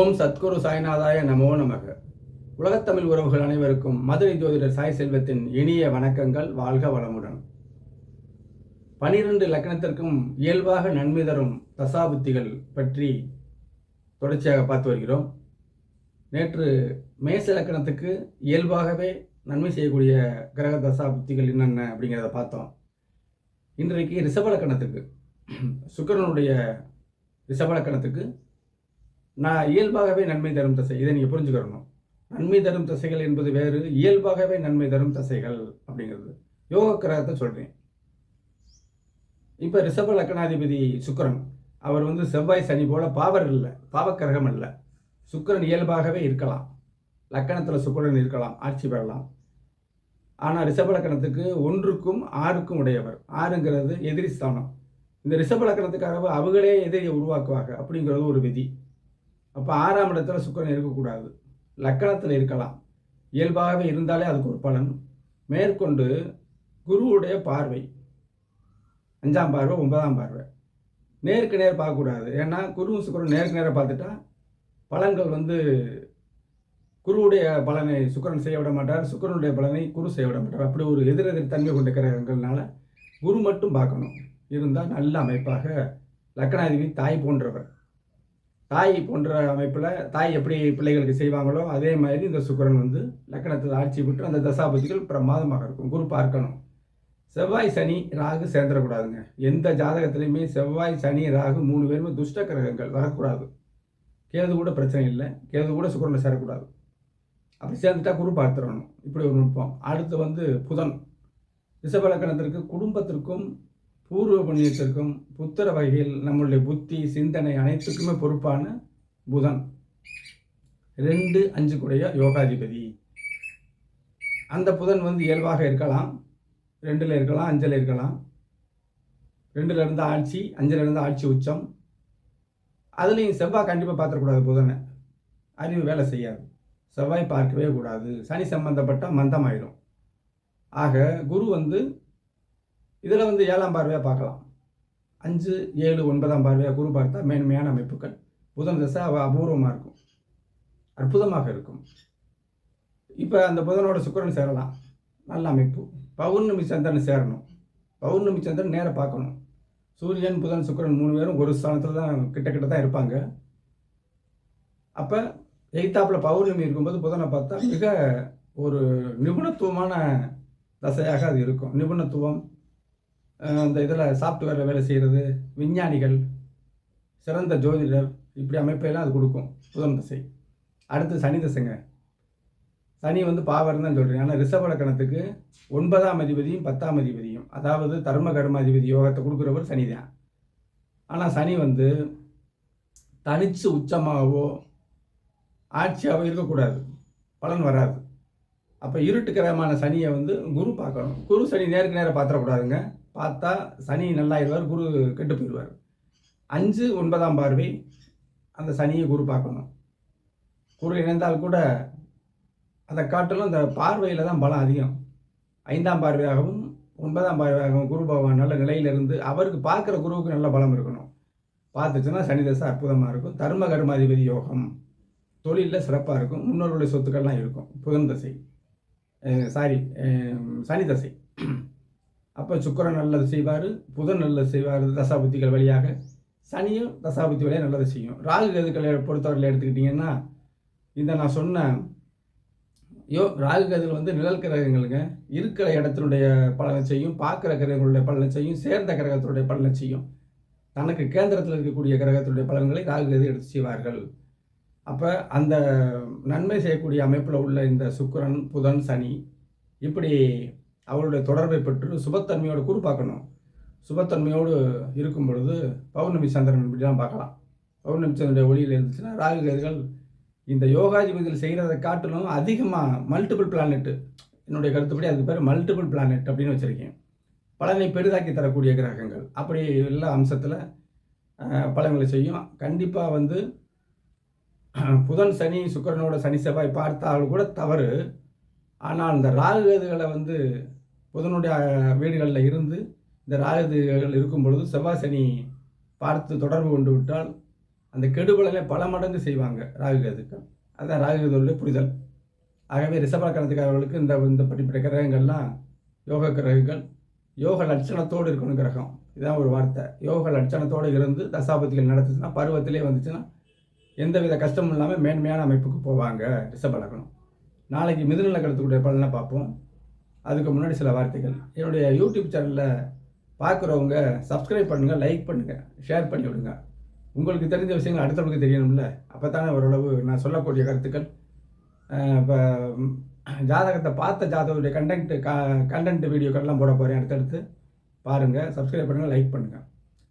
ஓம் சத்குரு சாய்நாதாய நமோ நமக. உலகத்தமிழ் உறவுகள் அனைவருக்கும் மதுரை ஜோதிடர் சாய் செல்வத்தின் இனிய வணக்கங்கள் வாழ்க வளமுடன். பனிரெண்டு லக்கணத்திற்கும் இயல்பாக நன்மை தரும் தசாபுத்திகள் பற்றி தொடர்ச்சியாக பார்த்து வருகிறோம். நேற்று மேச லக்கணத்துக்கு இயல்பாகவே நன்மை செய்யக்கூடிய கிரக தசாபுத்திகள் என்னென்ன அப்படிங்கிறத பார்த்தோம். இன்றைக்கு ரிஷப லக்கணத்துக்கு சுக்கிரனுடைய ரிஷப லக்கணத்துக்கு நான் இயல்பாகவே நன்மை தரும் தசை. இதை நீங்கள் புரிஞ்சுக்கிறணும் நன்மை தரும் தசைகள் என்பது வேறு இயல்பாகவே நன்மை தரும் தசைகள் அப்படிங்கிறது. யோக கிரகத்தை சொல்கிறேன் இப்போ ரிஷப லக்கணாதிபதி சுக்கிரன் அவர் வந்து செவ்வாய் சனி போல பாவர் இல்லை பாவக்கிரகம் இல்லை சுக்கரன் இயல்பாகவே இருக்கலாம். லக்கணத்தில் சுக்கரன் இருக்கலாம் ஆட்சி பெறலாம். ஆனால் ரிஷப லக்கணத்துக்கு ஒன்றுக்கும் ஆறுக்கும் உடையவர். ஆறுங்கிறது எதிரி ஸ்தானம். இந்த ரிஷப லக்கணத்துக்காக அவங்களே எதிரியை உருவாக்குவாங்க அப்படிங்கிறது ஒரு விதி. அப்போ ஆறாம் இடத்துல சுக்கரன் இருக்கக்கூடாது. லக்கணத்தில் இருக்கலாம். இயல்பாகவே இருந்தாலே அதுக்கு ஒரு பலன். மேற்கொண்டு குருவுடைய பார்வை. அஞ்சாம் பார்வை ஒன்பதாம் பார்வை. நேருக்கு நேர் பார்க்கக்கூடாது. ஏன்னா குருவும் சுக்கரன் நேருக்கு நேராக பார்த்துட்டா பலன்கள் வந்து குருவுடைய பலனை சுக்கிரன் செய்ய விட மாட்டார். சுக்கரனுடைய பலனை குரு செய்ய விட மாட்டார். அப்படி ஒரு எதிரெதிர் தன்மை கொண்ட கிரகங்கள்னால குரு மட்டும் பார்க்கணும். இருந்தால் நல்ல அமைப்பாக லக்கணாதிபதி தாய் போன்றவர். தாய் போன்ற அமைப்பில் தாய் எப்படி பிள்ளைகளுக்கு செய்வாங்களோ அதே மாதிரி இந்த சுக்கிரன் வந்து லக்கணத்தில் ஆட்சி விட்டு அந்த தசாபதிகள் பிரமாதமாக இருக்கும். குரு பார்க்கணும். செவ்வாய் சனி ராகு சேர்ந்துடக்கூடாதுங்க. எந்த ஜாதகத்திலையுமே செவ்வாய் சனி ராகு மூணு பேருமே துஷ்ட கிரகங்கள் வரக்கூடாது. கேது கூட பிரச்சனை இல்லை. கேது கூட சுக்கிரனை சேரக்கூடாது. அப்படி சேர்ந்துட்டா குரு பார்த்துடணும். இப்படி ஒரு நுட்பம். அடுத்து வந்து புதன். ரிஷபலக்கணத்திற்கு குடும்பத்திற்கும் பூர்வ புண்ணியத்திற்கும் புத்திர வகையில் நம்மளுடைய புத்தி சிந்தனை அனைத்துக்குமே பொறுப்பான புதன். ரெண்டு அஞ்சு கூடைய யோகாதிபதி. அந்த புதன் வந்து இயல்பாக இருக்கலாம். ரெண்டில் இருக்கலாம் அஞ்சில் இருக்கலாம். ரெண்டில் இருந்த ஆட்சி அஞ்சில் இருந்த ஆட்சி உச்சம். அதுலேயும் செவ்வாய் கண்டிப்பாக பார்த்துடக்கூடாது புதனை. அறிவு வேலை செய்யாது. செவ்வாய் பார்க்கவே கூடாது. சனி சம்பந்தப்பட்ட மந்தமாயிடும் ஆக குரு வந்து இதில் வந்து ஏழாம் பார்வையாக பார்க்கலாம். அஞ்சு ஏழு ஒன்பதாம் பார்வையாக குரு பார்த்தா மேன்மையான அமைப்புகள். புதன் தசை அவ அபூர்வமாக இருக்கும். அற்புதமாக இருக்கும். இப்போ அந்த புதனோட சுக்கிரன் சேரலாம். நல்ல அமைப்பு. பௌர்ணமி சந்திரன் சேரணும். பௌர்ணமி சந்திரன் நேராக பார்க்கணும். சூரியன் புதன் சுக்கிரன் மூணு பேரும் ஒரு ஸ்தானத்தில் தான் கிட்ட கிட்ட தான் இருப்பாங்க. அப்போ எய்தாப்பில் பௌர்ணமி இருக்கும்போது புதனை பார்த்தா மிக ஒரு நிபுணத்துவமான தசையாக அது இருக்கும். நிபுணத்துவம் அந்த இதில் சாஃப்ட்வேரில் வேலை செய்கிறது விஞ்ஞானிகள் சிறந்த ஜோதிடர் இப்படி அமைப்பெல்லாம் அது கொடுக்கும் புதன் தசை. அடுத்து சனி தசைங்க. சனி வந்து பாவர்னு தான் சொல்கிறேன் ஆனால் ரிஷப லக்கணத்துக்கு ஒன்பதாம் அதிபதியும் பத்தாம் அதிபதியும் அதாவது தர்ம கர்மாதிபதி யோகத்தை கொடுக்குறவர் சனி தான். ஆனால் சனி வந்து தனிச்சு உச்சமாகவோ ஆட்சியாகவோ இருக்கக்கூடாது. பலன் வராது. அப்போ இருட்டு சனியை வந்து குரு பார்க்கணும். குரு சனி நேருக்கு நேரம் பார்த்துடக்கூடாதுங்க. பார்த்தா சனி நல்லாயிருவார் குரு கெட்டு போயிடுவார். அஞ்சு ஒன்பதாம் பார்வை அந்த சனியை குரு பார்க்கணும். குரு இணைந்தால் கூட அதை காட்டிலும் அந்த பார்வையில் தான் பலம் அதிகம். ஐந்தாம் பார்வையாகவும் ஒன்பதாம் பார்வையாகவும் குரு பகவான் நல்ல நிலையிலிருந்து அவருக்கு பார்க்குற குருவுக்கு நல்ல பலம் இருக்கணும். பார்த்துச்சுன்னா சனி தசை அற்புதமாக இருக்கும். தர்ம கர்மாதிபதி யோகம். தொழிலில் சிறப்பாக இருக்கும். முன்னோர்களுடைய சொத்துக்கள்லாம் இருக்கும். புதன் தசை. சாரி சனி தசை. அப்போ சுக்கிரன் நல்லது செய்வார் புதன் நல்லது செய்வார் தசாபுத்திகள் வழியாக. சனியும் தசாபுத்தி வழியாக நல்லது செய்யும். ராகு கதுக்களை பொறுத்தவரையில் எடுத்துக்கிட்டிங்கன்னா இந்த நான் சொன்ன யோ ராகு கதில் வந்து நிழல் கிரகங்களுங்க. இருக்கிற இடத்தினுடைய பலனை செய்யும் பார்க்குற கிரகங்களுடைய பலனை செய்யும் சேர்ந்த கிரகத்தினுடைய பலனை செய்யும். தனக்கு கேந்திரத்தில் இருக்கக்கூடிய கிரகத்தினுடைய பலன்களை ராகு கதி எடுத்து செய்வார்கள். அப்போ அந்த நன்மை செய்யக்கூடிய அமைப்பில் உள்ள இந்த சுக்கரன் புதன் சனி இப்படி அவருடைய தொடர்பை பெற்று சுபத்தன்மையோடு கூறு பார்க்கணும். சுபத்தன்மையோடு இருக்கும் பொழுது பௌர்ணமி சந்திரன் இப்படிலாம் பார்க்கலாம். பௌர்ணமி சந்திரனுடைய ஒளியில் இருந்துச்சுன்னா ராகுகர்கள் இந்த யோகாதிபதிகள் செய்கிறதை காட்டிலும் அதிகமாக மல்டிபிள் பிளானெட்டு என்னுடைய கருத்துப்படி அதுக்கு பேர் மல்டிபிள் பிளானெட் அப்படின்னு வச்சுருக்கேன். பலனை பெரிதாக்கி தரக்கூடிய கிரகங்கள். அப்படி உள்ள அம்சத்தில் பலன்களை செய்யும். கண்டிப்பாக வந்து புதன் சனி சுக்கிரனோட சனி செவ்வாய் பார்த்தால் கூட தவறு. ஆனால் இந்த ராகுகதுகளை வந்து புதனுடைய வீடுகளில் இருந்து இந்த ராகுகதுகள் இருக்கும் பொழுது செவ்வாய் சனி பார்த்து தொடர்பு கொண்டு விட்டால் அந்த கெடுபலனை பல மடங்கு செய்வாங்க ராகு அதுதான் அதான் புரிதல். ஆகவே ரிஷபலக்கணத்துக்காரர்களுக்கு இந்த இந்த படிப்பட்ட கிரகங்கள்லாம் யோக கிரகங்கள் யோக லட்சணத்தோடு இருக்கணும் கிரகம். இதுதான் ஒரு வார்த்தை. யோக லட்சணத்தோடு இருந்து தசாபதிகள் நடத்துச்சுன்னா பருவத்திலே வந்துச்சுன்னா எந்தவித கஷ்டமும் இல்லாமல் மேன்மையான அமைப்புக்கு போவாங்க ரிஷபலக்கணம் நாளைக்கு மிதுநலக்கணத்துக்குடைய பலனை பார்ப்போம். அதுக்கு முன்னாடி சில வார்த்தைகள். என்னுடைய யூடியூப் சேனலில் பார்க்குறவங்க சப்ஸ்கிரைப் பண்ணுங்கள் லைக் பண்ணுங்கள் ஷேர் பண்ணி விடுங்க. உங்களுக்கு தெரிஞ்ச விஷயங்கள் அடுத்தவங்களுக்கு தெரியணும்ல? அப்போ தானே ஓரளவு நான் சொல்லக்கூடிய கருத்துக்கள். இப்போ ஜாதகத்தை பார்த்த ஜாதகத்துடைய கண்டென்ட் க கண்டென்ட் வீடியோக்கள்லாம் போட போகிறேன் அடுத்தடுத்து. பாருங்கள் சப்ஸ்கிரைப் பண்ணுங்கள் லைக் பண்ணுங்கள்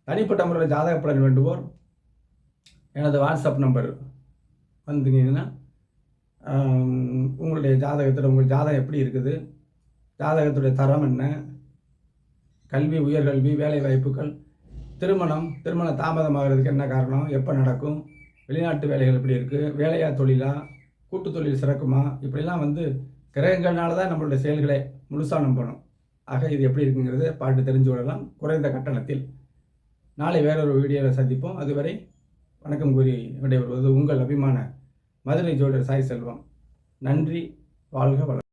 தனிப்பட்ட முறையில் ஜாதக பலன் வேண்டுவோர் எனது வாட்ஸ்அப் நம்பர் வந்துங்கன்னா உங்களுடைய ஜாதகத்தில் உங்கள் ஜாதகம் எப்படி இருக்குது? ஜாதகத்துடைய தரம் என்ன? கல்வி உயர்கல்வி வேலை வாய்ப்புகள். திருமணம் திருமணம் தாமதமாகிறதுக்கு என்ன காரணம்? எப்போ நடக்கும்? வெளிநாட்டு வேலைகள் எப்படி இருக்குது வேலையா தொழிலா? கூட்டு தொழில் சிறக்குமா? இப்படிலாம் வந்து கிரகங்கள்னால தான் நம்மளுடைய செயல்களை முழுசாக நம்பணும். ஆக இது எப்படி இருக்குங்கிறது பாட்டு தெரிஞ்சு கொள்ளலாம். குறைந்த கட்டணத்தில். நாளை வேறொரு வீடியோவில் சந்திப்போம். அதுவரை வணக்கம் கூறி விடைபெறுவது உங்கள் அபிமான மதுரை ஜோடர் சாய் செல்வம். நன்றி வாழ்க வளம்